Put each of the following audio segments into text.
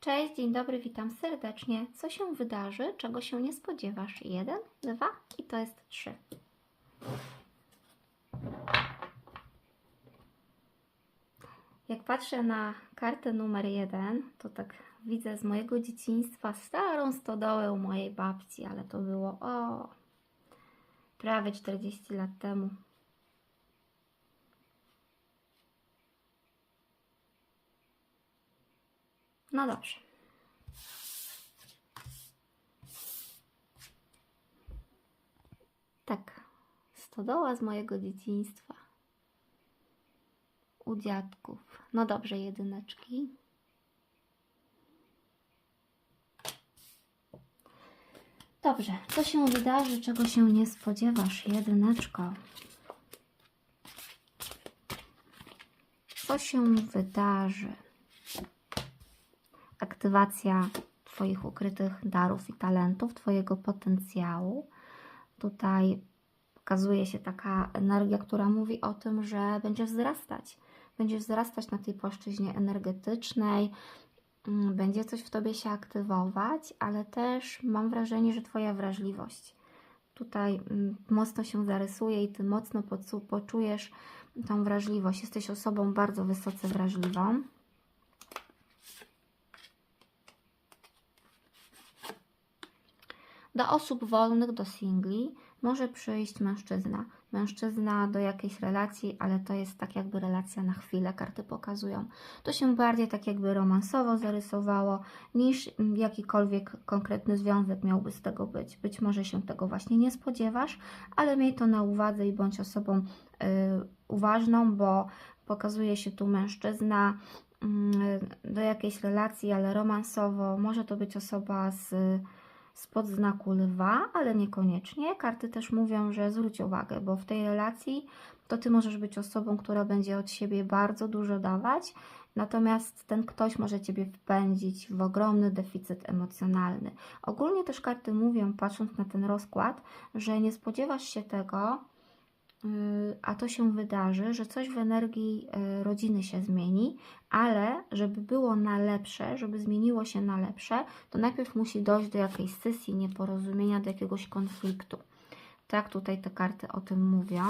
Cześć, dzień dobry, witam serdecznie. Co się wydarzy, czego się nie spodziewasz? Jeden, dwa i to jest trzy. Jak patrzę na kartę numer jeden, to tak widzę z mojego dzieciństwa starą stodołę mojej babci, ale to było o prawie 40 lat temu. No dobrze. Tak, stodoła z mojego dzieciństwa. U dziadków. No dobrze, jedyneczki. Dobrze, co się wydarzy, czego się nie spodziewasz, jedyneczko? Co się wydarzy? Aktywacja Twoich ukrytych darów i talentów, Twojego potencjału. Tutaj pokazuje się taka energia, która mówi o tym, że będziesz wzrastać. Będziesz wzrastać na tej płaszczyźnie energetycznej, mm, będzie coś w Tobie się aktywować, ale też mam wrażenie, że Twoja wrażliwość tutaj mm, mocno się zarysuje i Ty mocno poczu- poczujesz tą wrażliwość. Jesteś osobą bardzo wysoce wrażliwą. Do osób wolnych, do singli może przyjść mężczyzna. Mężczyzna do jakiejś relacji, ale to jest tak jakby relacja na chwilę, karty pokazują. To się bardziej tak jakby romansowo zarysowało, niż jakikolwiek konkretny związek miałby z tego być. Być może się tego właśnie nie spodziewasz, ale miej to na uwadze i bądź osobą y, uważną, bo pokazuje się tu mężczyzna y, do jakiejś relacji, ale romansowo. Może to być osoba z spod znaku lwa, ale niekoniecznie. Karty też mówią, że zwróć uwagę, bo w tej relacji to ty możesz być osobą, która będzie od siebie bardzo dużo dawać, natomiast ten ktoś może ciebie wpędzić w ogromny deficyt emocjonalny. Ogólnie też karty mówią, patrząc na ten rozkład, że nie spodziewasz się tego, a to się wydarzy, że coś w energii y, rodziny się zmieni, ale żeby było na lepsze, żeby zmieniło się na lepsze, to najpierw musi dojść do jakiejś sesji nieporozumienia, do jakiegoś konfliktu. Tak, tutaj te karty o tym mówią.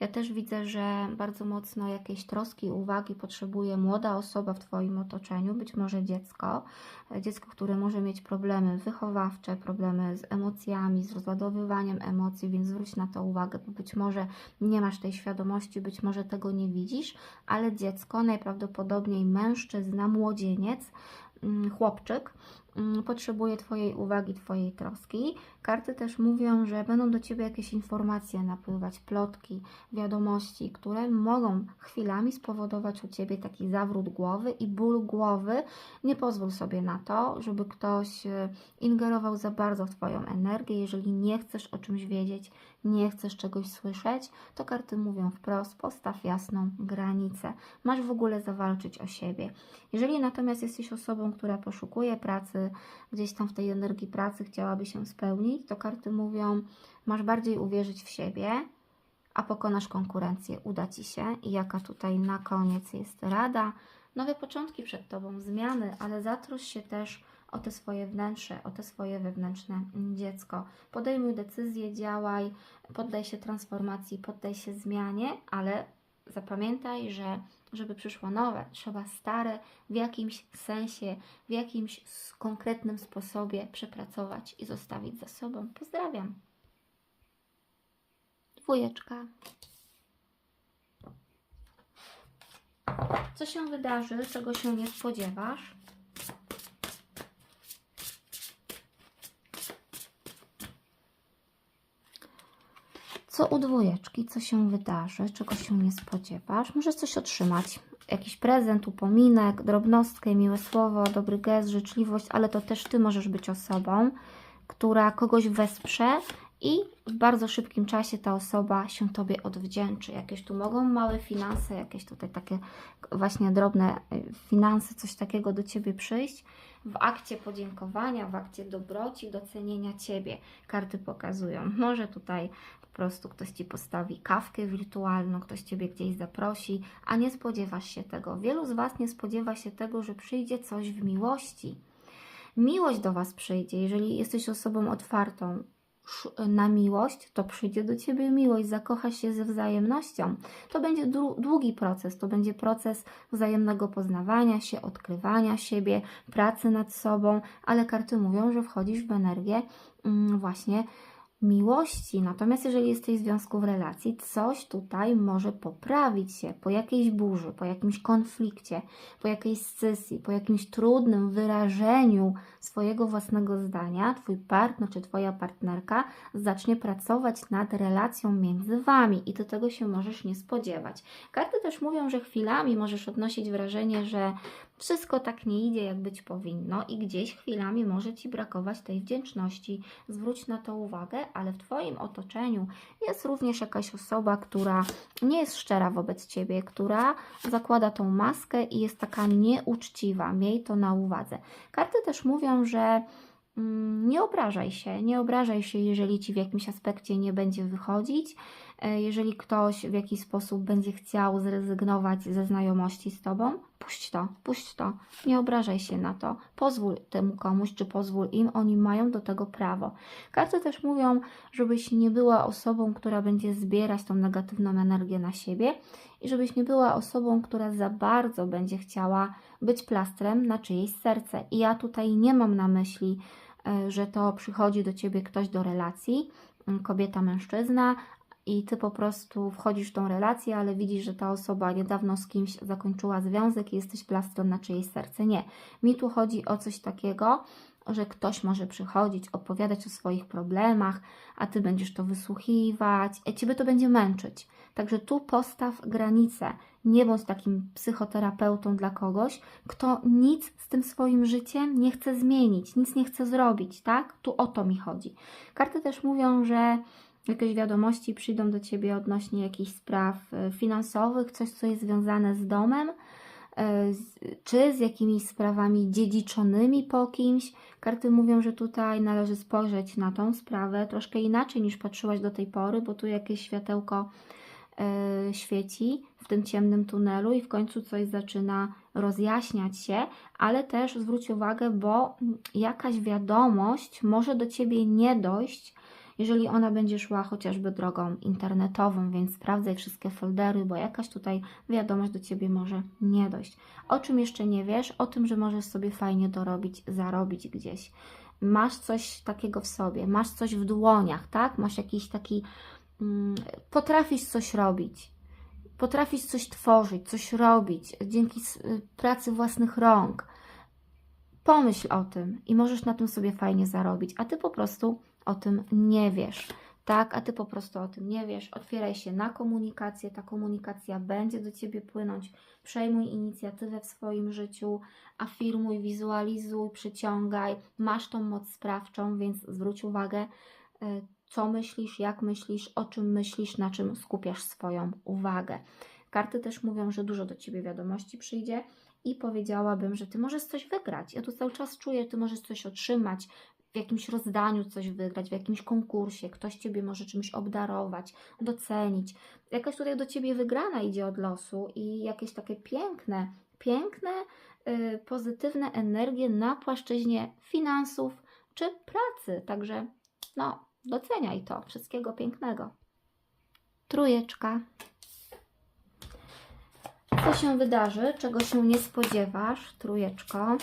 Ja też widzę, że bardzo mocno jakiejś troski, uwagi potrzebuje młoda osoba w Twoim otoczeniu, być może dziecko. Dziecko, które może mieć problemy wychowawcze, problemy z emocjami, z rozładowywaniem emocji, więc zwróć na to uwagę, bo być może nie masz tej świadomości, być może tego nie widzisz, ale dziecko, najprawdopodobniej mężczyzna, młodzieniec, mm, chłopczyk, potrzebuje Twojej uwagi, Twojej troski. Karty też mówią, że będą do Ciebie jakieś informacje napływać, plotki, wiadomości, które mogą chwilami spowodować u Ciebie taki zawrót głowy i ból głowy. Nie pozwól sobie na to, żeby ktoś e, ingerował za bardzo w Twoją energię. Jeżeli nie chcesz o czymś wiedzieć, nie chcesz czegoś słyszeć, to karty mówią wprost, postaw jasną granicę. Masz w ogóle zawalczyć o siebie. Jeżeli natomiast jesteś osobą, która poszukuje pracy, gdzieś tam w tej energii pracy chciałaby się spełnić, to karty mówią, masz bardziej uwierzyć w siebie, a pokonasz konkurencję, uda Ci się. I jaka tutaj na koniec jest rada? Nowe początki przed Tobą, zmiany, ale zatrosz się też o te swoje wnętrze, o te swoje wewnętrzne dziecko. Podejmuj decyzje, działaj, poddaj się transformacji, poddaj się zmianie, ale zapamiętaj, że żeby przyszło nowe, trzeba stare w jakimś sensie, w jakimś konkretnym sposobie przepracować i zostawić za sobą. Pozdrawiam. Dwójeczka. Co się wydarzy, czego się nie spodziewasz? Co u dwójeczki, co się wydarzy, czego się nie spodziewasz? Możesz coś otrzymać, jakiś prezent, upominek, drobnostkę, miłe słowo, dobry gest, życzliwość, ale to też Ty możesz być osobą, która kogoś wesprze i w bardzo szybkim czasie ta osoba się Tobie odwdzięczy. Jakieś tu mogą małe finanse, jakieś tutaj takie właśnie drobne y, finanse, coś takiego do Ciebie przyjść w akcie podziękowania, w akcie dobroci, docenienia Ciebie. Karty pokazują. Może tutaj po prostu ktoś ci postawi kawkę wirtualną, ktoś ciebie gdzieś zaprosi, a nie spodziewasz się tego. Wielu z Was nie spodziewa się tego, że przyjdzie coś w miłości. Miłość do Was przyjdzie, jeżeli jesteś osobą otwartą na miłość, to przyjdzie do Ciebie miłość, zakochasz się ze wzajemnością. To będzie dłu- długi proces, to będzie proces wzajemnego poznawania się, odkrywania siebie, pracy nad sobą, ale karty mówią, że wchodzisz w energię mm, właśnie miłości. Natomiast jeżeli jesteś w związku w relacji, coś tutaj może poprawić się po jakiejś burzy, po jakimś konflikcie, po jakiejś scysji, po jakimś trudnym wyrażeniu swojego własnego zdania, twój partner czy twoja partnerka zacznie pracować nad relacją między wami i do tego się możesz nie spodziewać. Karty też mówią, że chwilami możesz odnosić wrażenie, że wszystko tak nie idzie, jak być powinno, i gdzieś chwilami może ci brakować tej wdzięczności. Zwróć na to uwagę, ale w Twoim otoczeniu jest również jakaś osoba, która nie jest szczera wobec Ciebie, która zakłada tą maskę i jest taka nieuczciwa. Miej to na uwadze. Karty też mówią, że mm, nie obrażaj się, nie obrażaj się, jeżeli ci w jakimś aspekcie nie będzie wychodzić, jeżeli ktoś w jakiś sposób będzie chciał zrezygnować ze znajomości z tobą, puść to, puść to, nie obrażaj się na to, pozwól temu komuś, czy pozwól im, oni mają do tego prawo. Karty też mówią, żebyś nie była osobą, która będzie zbierać tą negatywną energię na siebie i żebyś nie była osobą, która za bardzo będzie chciała być plastrem na czyjeś serce. I ja tutaj nie mam na myśli, e, że to przychodzi do ciebie ktoś do relacji, kobieta, mężczyzna, i ty po prostu wchodzisz w tą relację, ale widzisz, że ta osoba niedawno z kimś zakończyła związek i jesteś plastrem na czyjeś serce. Nie. Mi tu chodzi o coś takiego, że ktoś może przychodzić, opowiadać o swoich problemach, a ty będziesz to wysłuchiwać, a ciebie to będzie męczyć. Także tu postaw granice. Nie bądź takim psychoterapeutą dla kogoś, kto nic z tym swoim życiem nie chce zmienić, nic nie chce zrobić, tak? Tu o to mi chodzi. Karty też mówią, że jakieś wiadomości przyjdą do Ciebie odnośnie jakichś spraw e, finansowych, coś, co jest związane z domem, e, czy z jakimiś sprawami dziedziczonymi po kimś. Karty mówią, że tutaj należy spojrzeć na tą sprawę troszkę inaczej niż patrzyłaś do tej pory, bo tu jakieś światełko e, świeci w tym ciemnym tunelu i w końcu coś zaczyna rozjaśniać się, ale też zwróć uwagę, bo mm, jakaś wiadomość może do Ciebie nie dojść, jeżeli ona będzie szła chociażby drogą internetową, więc sprawdzaj wszystkie foldery, bo jakaś tutaj wiadomość do Ciebie może nie dojść. O czym jeszcze nie wiesz? O tym, że możesz sobie fajnie dorobić, zarobić gdzieś. Masz coś takiego w sobie, masz coś w dłoniach, tak? Masz jakiś taki, mm, potrafisz coś robić. Potrafisz coś tworzyć, coś robić dzięki y, pracy własnych rąk. Pomyśl o tym i możesz na tym sobie fajnie zarobić, a ty po prostu o tym nie wiesz. Tak, a ty po prostu o tym nie wiesz. Otwieraj się na komunikację, ta komunikacja będzie do ciebie płynąć. Przejmuj inicjatywę w swoim życiu, afirmuj, wizualizuj, przyciągaj. Masz tą moc sprawczą, więc zwróć uwagę, y, co myślisz, jak myślisz, o czym myślisz, na czym skupiasz swoją uwagę. Karty też mówią, że dużo do ciebie wiadomości przyjdzie i powiedziałabym, że ty możesz coś wygrać. Ja tu cały czas czuję, ty możesz coś otrzymać, w jakimś rozdaniu coś wygrać, w jakimś konkursie, ktoś ciebie może czymś obdarować, docenić. Jakaś tutaj do ciebie wygrana idzie od losu i jakieś takie piękne, piękne, yy, pozytywne energie na płaszczyźnie finansów czy pracy. Także no, doceniaj to. Wszystkiego pięknego. Trójeczka. Co się wydarzy, czego się nie spodziewasz, trójeczko?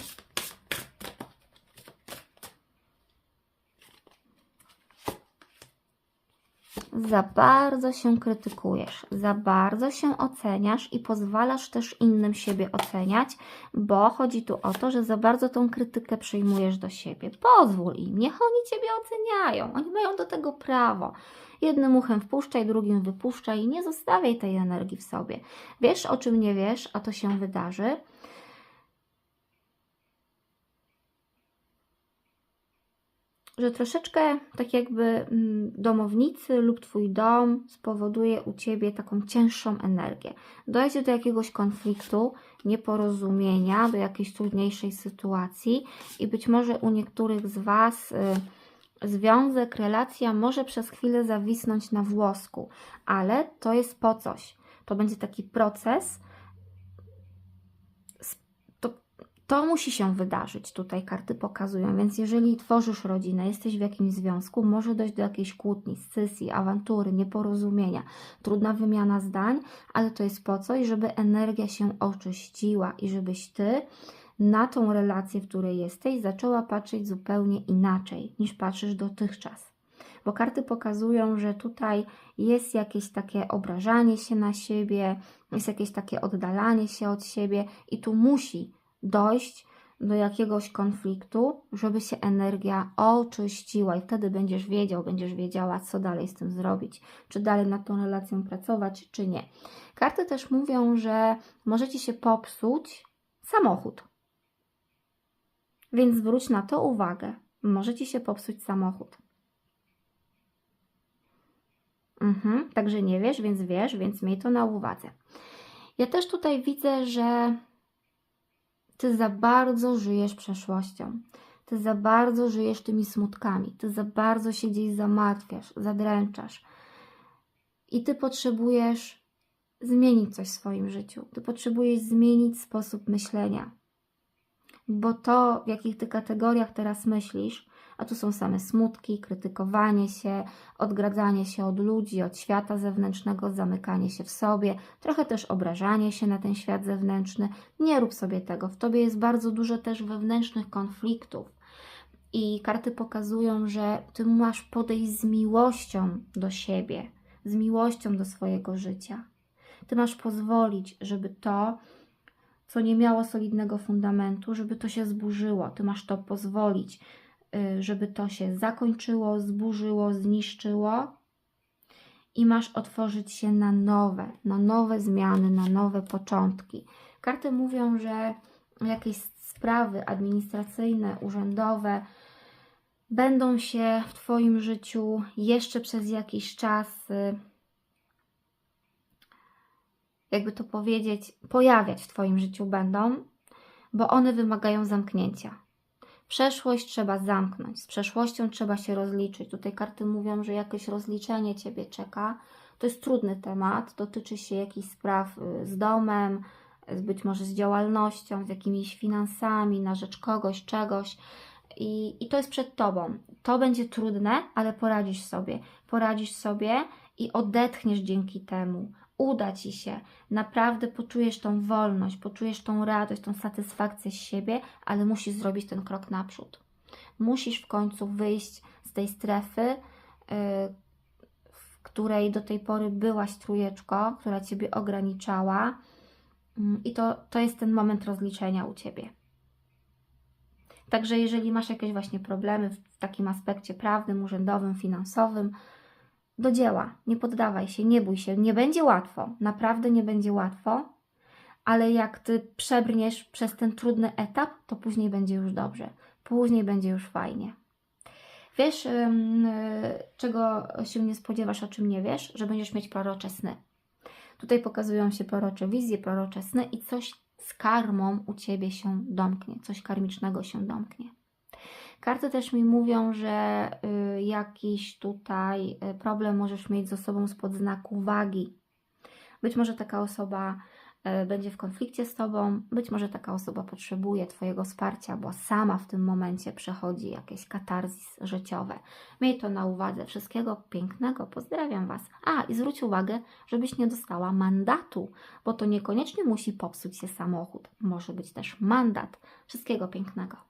Za bardzo się krytykujesz, za bardzo się oceniasz i pozwalasz też innym siebie oceniać, bo chodzi tu o to, że za bardzo tą krytykę przyjmujesz do siebie. Pozwól im, niech oni ciebie oceniają, oni mają do tego prawo. Jednym uchem wpuszczaj, drugim wypuszczaj i nie zostawiaj tej energii w sobie. Wiesz, o czym nie wiesz, a to się wydarzy. Że troszeczkę tak jakby mm, domownicy lub Twój dom spowoduje u Ciebie taką cięższą energię. Dojdzie do jakiegoś konfliktu, nieporozumienia, do jakiejś trudniejszej sytuacji i być może u niektórych z Was y, związek, relacja może przez chwilę zawisnąć na włosku, ale to jest po coś. To będzie taki proces. S- To, to musi się wydarzyć, tutaj karty pokazują. Więc jeżeli tworzysz rodzinę, jesteś w jakimś związku, może dojść do jakiejś kłótni, scysji, awantury, nieporozumienia, trudna wymiana zdań, ale to jest po coś, żeby energia się oczyściła i żebyś ty na tą relację, w której jesteś, zaczęła patrzeć zupełnie inaczej niż patrzysz dotychczas. Bo karty pokazują, że tutaj jest jakieś takie obrażanie się na siebie, jest jakieś takie oddalanie się od siebie, i tu musi dojść do jakiegoś konfliktu, żeby się energia oczyściła, i wtedy będziesz wiedział, będziesz wiedziała, co dalej z tym zrobić, czy dalej nad tą relacją pracować, czy nie. Karty też mówią, że możecie się popsuć samochód. Więc zwróć na to uwagę. Może ci się popsuć samochód. Mhm, także nie wiesz, więc wiesz, więc miej to na uwadze. Ja też tutaj widzę, że ty za bardzo żyjesz przeszłością. Ty za bardzo żyjesz tymi smutkami. Ty za bardzo się gdzieś zamartwiasz, zadręczasz. I ty potrzebujesz zmienić coś w swoim życiu. Ty potrzebujesz zmienić sposób myślenia bo to, w jakich ty kategoriach teraz myślisz, a tu są same smutki, krytykowanie się, odgradzanie się od ludzi, od świata zewnętrznego, zamykanie się w sobie, trochę też obrażanie się na ten świat zewnętrzny. Nie rób sobie tego. W tobie jest bardzo dużo też wewnętrznych konfliktów. I karty pokazują, że ty masz podejść z miłością do siebie, z miłością do swojego życia. Ty masz pozwolić, żeby to, co nie miało solidnego fundamentu, żeby to się zburzyło. Ty masz to pozwolić, żeby to się zakończyło, zburzyło, zniszczyło i masz otworzyć się na nowe, na nowe zmiany, na nowe początki. Karty mówią, że jakieś sprawy administracyjne, urzędowe będą się w Twoim życiu jeszcze przez jakiś czas y, jakby to powiedzieć, pojawiać w Twoim życiu będą, bo one wymagają zamknięcia. Przeszłość trzeba zamknąć, z przeszłością trzeba się rozliczyć. Tutaj karty mówią, że jakieś rozliczenie Ciebie czeka. To jest trudny temat, dotyczy się jakichś spraw y, z domem, być może z działalnością, z jakimiś finansami, na rzecz kogoś, czegoś. I, I to jest przed Tobą. To będzie trudne, ale poradzisz sobie. Poradzisz sobie i odetchniesz dzięki temu uda Ci się, naprawdę poczujesz tą wolność, poczujesz tą radość, tą satysfakcję z siebie, ale musisz zrobić ten krok naprzód. Musisz w końcu wyjść z tej strefy, yy, w której do tej pory byłaś trójeczko, która Ciebie ograniczała yy, i to, to jest ten moment rozliczenia u Ciebie. Także jeżeli masz jakieś właśnie problemy w takim aspekcie prawnym, urzędowym, finansowym, do dzieła, nie poddawaj się, nie bój się, nie będzie łatwo, naprawdę nie będzie łatwo, ale jak ty przebrniesz przez ten trudny etap, to później będzie już dobrze, później będzie już fajnie. Wiesz, czego się nie spodziewasz, o czym nie wiesz, że będziesz mieć prorocze sny. Tutaj pokazują się prorocze wizje, prorocze sny i coś z karmą u ciebie się domknie, coś karmicznego się domknie. Karty też mi mówią, że y, jakiś tutaj y, problem możesz mieć z osobą spod znaku wagi. Być może taka osoba y, będzie w konflikcie z Tobą, być może taka osoba potrzebuje Twojego wsparcia, bo sama w tym momencie przechodzi jakieś katarzis życiowe. Miej to na uwadze. Wszystkiego pięknego. Pozdrawiam Was. A, i zwróć uwagę, żebyś nie dostała mandatu, bo to niekoniecznie musi popsuć się samochód. Może być też mandat. Wszystkiego pięknego.